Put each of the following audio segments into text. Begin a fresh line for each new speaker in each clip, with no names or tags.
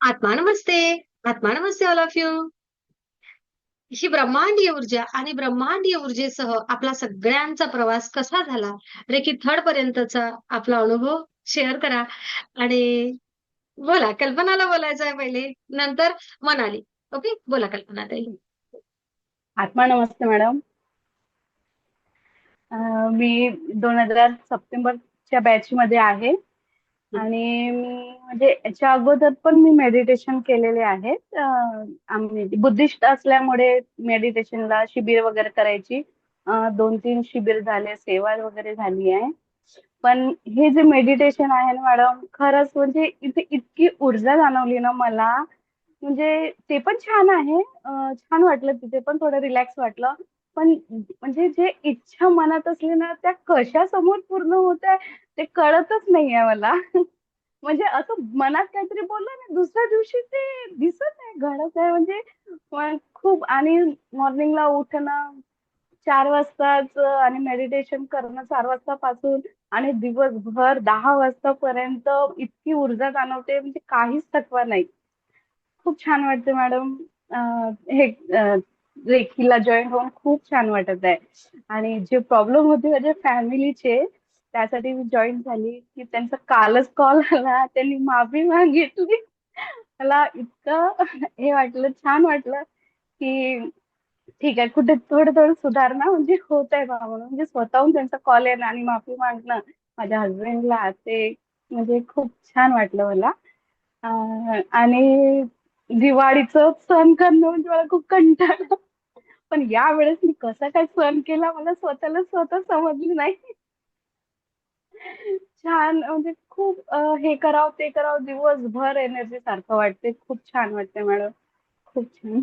आत्मा नमस्ते. आत्मा नमस्ते ऑल ऑफ यू ही ब्रह्मांडीय ऊर्जा आणि ब्रह्मांडीय ऊर्जेसह आपला सगळ्यांचा प्रवास कसा झाला रेखी थर्ड पर्यंतचा आपला अनुभव शेअर करा. आणि बोला कल्पनाला बोलायचं आहे पहिले. नंतर मनाली. ओके बोला कल्पना ताई.
आत्मा नमस्ते मॅडम मी दोन हजार सप्टेंबरच्या बॅच मध्ये आहे. आणि मी म्हणजे याच्या अगोदर पण मी मेडिटेशन केलेले आहेत. आम्ही बुद्धिस्ट असल्यामुळे मेडिटेशनला शिबिर वगैरे करायची. दोन तीन शिबिर झाले सेवा वगैरे झाली आहे. पण हे जे मेडिटेशन आहे ना मॅडम खरंच म्हणजे इथे इतकी ऊर्जा जाणवली ना मला. म्हणजे ते पण छान आहे. छान वाटलं तिथे पण थोडं रिलॅक्स वाटलं. पण म्हणजे जे इच्छा मनात असली ना त्या कशा समोर पूर्ण होत आहे ते कळतच नाहीये मला. म्हणजे असं मनात काहीतरी बोललं ना दुसऱ्या दिवशी ते दिसत नाही घडत आहे म्हणजे खूप आणि मॉर्निंगला उठणं चार वाजताच आणि मेडिटेशन करणं चार वाजतापासून आणि दिवसभर दहा वाजतापर्यंत इतकी ऊर्जा जाणवते. म्हणजे काहीच थकवा नाही. खूप छान वाटते मॅडम. हे रेखीला जॉईन होऊन खूप छान वाटत आहे. आणि जे प्रॉब्लेम होते माझ्या फॅमिलीचे त्यासाठी मी जॉईन झाली की त्यांचा कालच कॉल आला. त्यांनी माफी मागितली. मला इतकं हे वाटलं छान वाटलं की ठीक आहे कुठे थोडं थोडं सुधारणा म्हणजे होत आहे बाबा म्हणजे स्वतःहून त्यांचा कॉल येणं आणि माफी मागणं माझ्या हजबंडला ते म्हणजे खूप छान वाटलं मला. आणि दिवाळीचं सण करणं म्हणजे मला खूप कंटाळा. पण या वेळेस मी कसा काय सण केला मला स्वतःला स्वतः समजलं नाही. छान. म्हणजे खूप अं, हे करावं ते करावं दिवसभर एनर्जी सारखं वाटते. खूप छान वाटते मॅडम. खूप छान.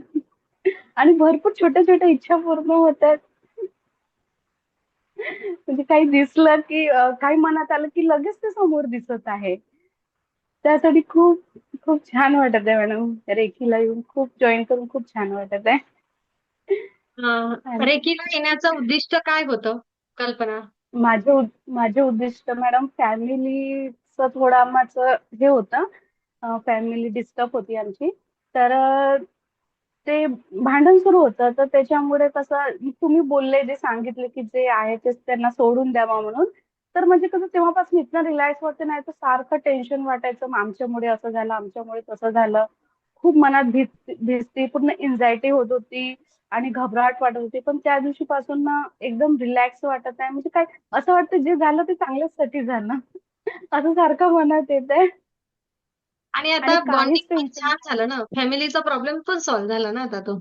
आणि भरपूर छोट्या छोट्या इच्छा पूर्ण होत आहेत. म्हणजे काही दिसलं की अं, काही मनात आलं की लगेच ते समोर दिसत आहे. त्यासाठी खूप खूप छान वाटत आहे मॅडम. रेखीला येऊन खूप जॉईन करून खूप छान वाटत आहे
अं,
आणि
रेकीला येण्याचं उद्दिष्ट काय होतं? कल्पना.
माझे उद- माझे उद्दिष्ट मॅडम फॅमिलीचं थोडं आमचं हे होतं. फॅमिली डिस्टर्ब होती आमची. तर ते भांडण सुरू होतं. तर त्याच्यामुळे कसं तुम्ही बोलले जे सांगितले की जे आहे ते त्यांना सोडून द्यावा म्हणून. तर म्हणजे कसं तेव्हापासून इतकं रिलॅक्स वाटते नाही तर सारखं टेन्शन वाटायचं आमच्यामुळे असं झालं आमच्यामुळे तसं झालं. खूप मनात भीती भीती पूर्ण एन्झायटी होत होती आणि घबराहट वाटत होती. पण त्या दिवशीपासून ना एकदम रिलॅक्स वाटत आहे. म्हणजे काय असं वाटतं जे झालं ते चांगल्यासाठी झालं. असं सारखं मनात येत आहे.
आणि आता बॉन्डिंग छान झालं ना. फॅमिलीचा प्रॉब्लेम पण सॉल्व्ह झाला ना आता तो.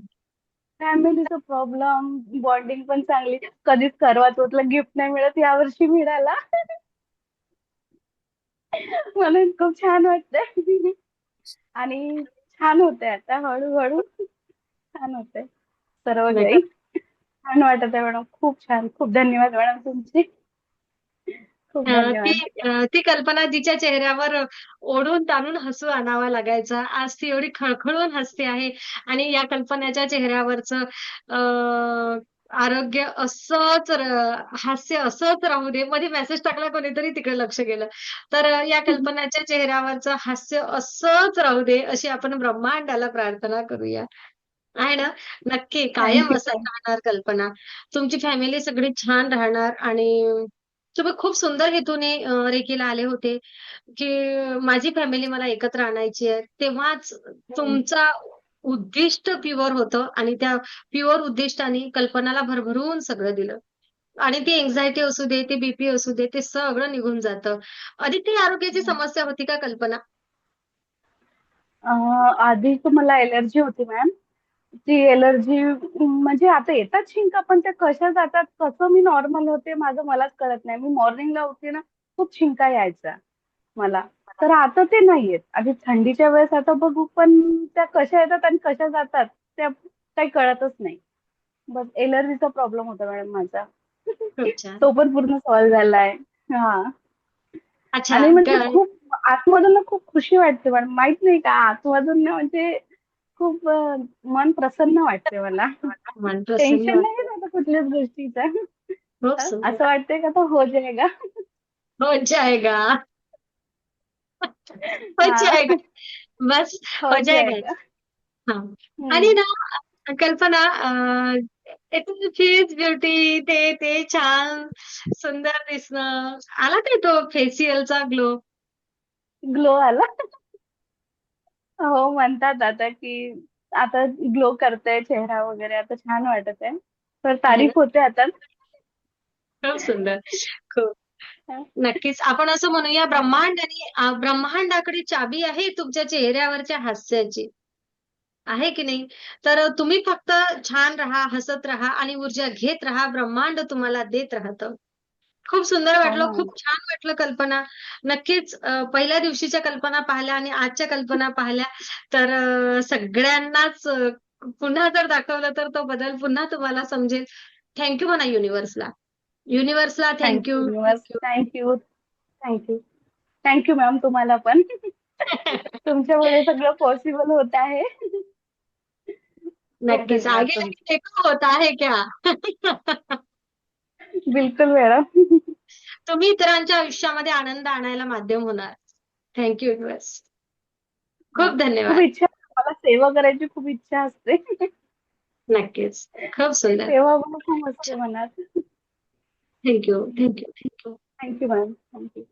फॅमिलीचा प्रॉब्लेम बॉन्डिंग पण चांगली. कधीच करवा चौथला गिफ्ट नाही मिळत. यावर्षी मिळाला. म्हणून खूप छान वाटतंय. आणि छान होतंय आता हळूहळू छान होतंय. सर्व काही छान वाटत आहे मॅडम खूप छान. खूप धन्यवाद मॅडम तुमचे. खूप
ती ती कल्पना जिच्या चेहऱ्यावर ओढून ताणून हसू आणावा लागायचा. आज ती एवढी खळखळून हसते आहे आणि या कल्पनाच्या चेहऱ्यावरचं अं, आरोग्य असंच हास्य असंच राहू दे. मध्ये मेसेज टाकला कोणीतरी तिकडे लक्ष गेलं. तर या कल्पनाच्या चेहऱ्यावरचं हास्य असंच राहू दे अशी आपण ब्रह्मांडाला प्रार्थना करूया. आहे ना नक्की कायम असंच राहणार कल्पना. तुमची फॅमिली सगळी छान राहणार आणि तुम्ही खूप सुंदर हेतूने अं, रेकीला आले होते की माझी फॅमिली मला एकत्र आणायची आहे. तेव्हाच तुमचा उद्दिष्ट प्युअर होतं आणि त्या प्युअर उद्दिष्टाने कल्पनाला भरभरून सगळं दिलं. आणि ती एन्झायटी असू दे ते बीपी असू दे ते सगळं निघून जातं. आधी आरोग्याची समस्या होती का कल्पना?
आधी तुम्हाला एलर्जी होती मॅम ती एलर्जी म्हणजे आता येतात शिंका पण त्या कशा जातात कसं मी नॉर्मल होते माझं मलाच कळत नाही. मी मॉर्निंगला उठते ना खूप शिंका यायचा मला. तर आता ते नाही येत आधी थंडीच्या वेळेस आता बघू पण त्या कशा येतात आणि कशा जातात त्या काही कळतच नाही. बस एलर्जीचा प्रॉब्लेम होता मॅडम माझा. तो पण पूर्ण सॉल्व्ह झालाय. हा.
अच्छा
आणि म्हणजे खूप आतमधून खूप खुशी वाटते मॅडम माहीत नाही का आतमधून ना म्हणजे खूप मन प्रसन्न वाटते मला. टेन्शन नाही. राहत कुठल्याच गोष्टीचं. असं वाटतंय का तो हो जाएगा
हो जाएगा हो जाएगा बस
हो
हो जाएगा
जाएगा
हा. आणि
हम्म.
ना कल्पना फेस ब्युटी ते ते छान सुंदर दिसणं. आला काय तो फेशियलचा ग्लो
ग्लो आला? हो म्हणतात आता की आता ग्लो करतोय चेहरा वगैरे आता छान वाटत आहे तर तारीफ होते आता.
खूप सुंदर. खूप. नक्कीच. आपण असं म्हणूया ब्रह्मांड आणि ब्रह्मांडाकडे चाबी आहे तुमच्या चेहऱ्यावरच्या हास्याची. आहे की नाही? तर तुम्ही फक्त छान राहा हसत राहा आणि ऊर्जा घेत राहा ब्रह्मांड तुम्हाला देत राहतं. खूप सुंदर
हो
वाटलं
मॅम
खूप छान वाटलं कल्पना. नक्कीच पहिल्या दिवशीच्या कल्पना पाहिल्या आणि आजच्या कल्पना पाहिल्या. तर सगळ्यांनाच पुन्हा जर दाखवलं तर तो बदल पुन्हा तुम्हाला समजेल. थँक्यू म्हणा युनिव्हर्सला. युनिव्हर्सला
thank you
thank you thank you
thank you ma'am तुम्हाला पण. तुमच्यामुळे सगळं पॉसिबल होत आहे.
नक्कीच.
धन्यवाद
आगे
तुमचे.
देखो होता है क्या?
बिलकुल मॅडम
तुम्ही इतरांच्या आयुष्यामध्ये आनंद आणायला माध्यम होणार. थँक्यू युनिव्हर्स खूप
खूप
धन्यवाद.
इच्छा. मला सेवा करायची खूप इच्छा असते.
नक्कीच. खूप सुंदर.
सेवा खूप असते मनात
Thank you. Thank
you. Thank you. Thank you, ma'am. Thank you.